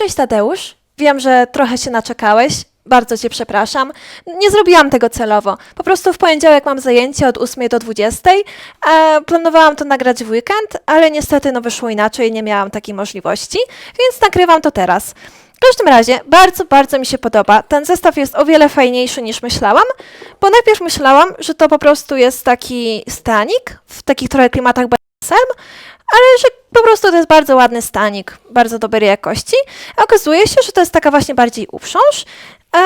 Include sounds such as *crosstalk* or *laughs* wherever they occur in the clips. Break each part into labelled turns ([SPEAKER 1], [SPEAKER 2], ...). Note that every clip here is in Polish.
[SPEAKER 1] Cześć Tadeusz. Wiem, że trochę się naczekałeś. Bardzo cię przepraszam. Nie zrobiłam tego celowo. Po prostu w poniedziałek mam zajęcie od 8 do 20. A planowałam to nagrać w weekend, ale niestety no wyszło inaczej, nie miałam takiej możliwości, więc nagrywam to teraz. W każdym razie, bardzo, bardzo mi się podoba. Ten zestaw jest o wiele fajniejszy niż myślałam, bo najpierw myślałam, że to po prostu jest taki stanik w takich trochę klimatach BDSM, ale że po prostu to jest bardzo ładny stanik, bardzo dobrej jakości. Okazuje się, że to jest taka właśnie bardziej uprząż e,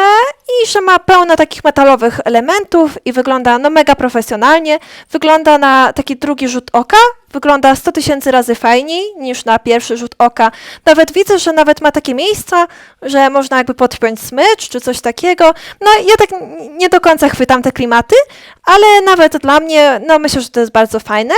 [SPEAKER 1] i że ma pełno takich metalowych elementów i wygląda no mega profesjonalnie. Wygląda na taki drugi rzut oka, wygląda 100 tysięcy razy fajniej niż na pierwszy rzut oka. Nawet widzę, że nawet ma takie miejsca, że można jakby podpiąć smycz czy coś takiego. No ja tak nie do końca chwytam te klimaty, ale nawet dla mnie, no myślę, że to jest bardzo fajne.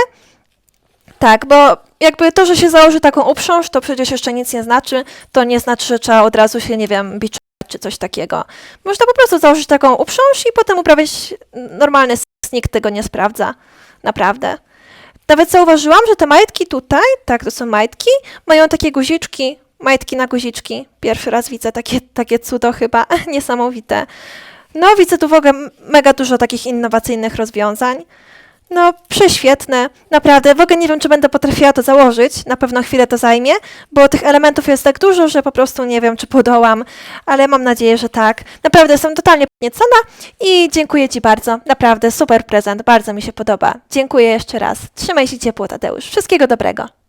[SPEAKER 1] Tak, bo jakby to, że się założy taką uprząż, to przecież jeszcze nic nie znaczy. To nie znaczy, że trzeba od razu się, nie wiem, biczować czy coś takiego. Można po prostu założyć taką uprząż i potem uprawiać normalny seks. Nikt tego nie sprawdza. Naprawdę. Nawet zauważyłam, że te majtki tutaj, tak, to są majtki, mają takie guziczki, majtki na guziczki. Pierwszy raz widzę takie, takie cudo chyba, *laughs* niesamowite. No, widzę tu w ogóle mega dużo takich innowacyjnych rozwiązań. No, prześwietne. Naprawdę, w ogóle nie wiem, czy będę potrafiła to założyć. Na pewno chwilę to zajmie, bo tych elementów jest tak dużo, że po prostu nie wiem, czy podołam, ale mam nadzieję, że tak. Naprawdę jestem totalnie podniecona i dziękuję Ci bardzo. Naprawdę, super prezent, bardzo mi się podoba. Dziękuję jeszcze raz. Trzymaj się ciepło, Tadeusz. Wszystkiego dobrego.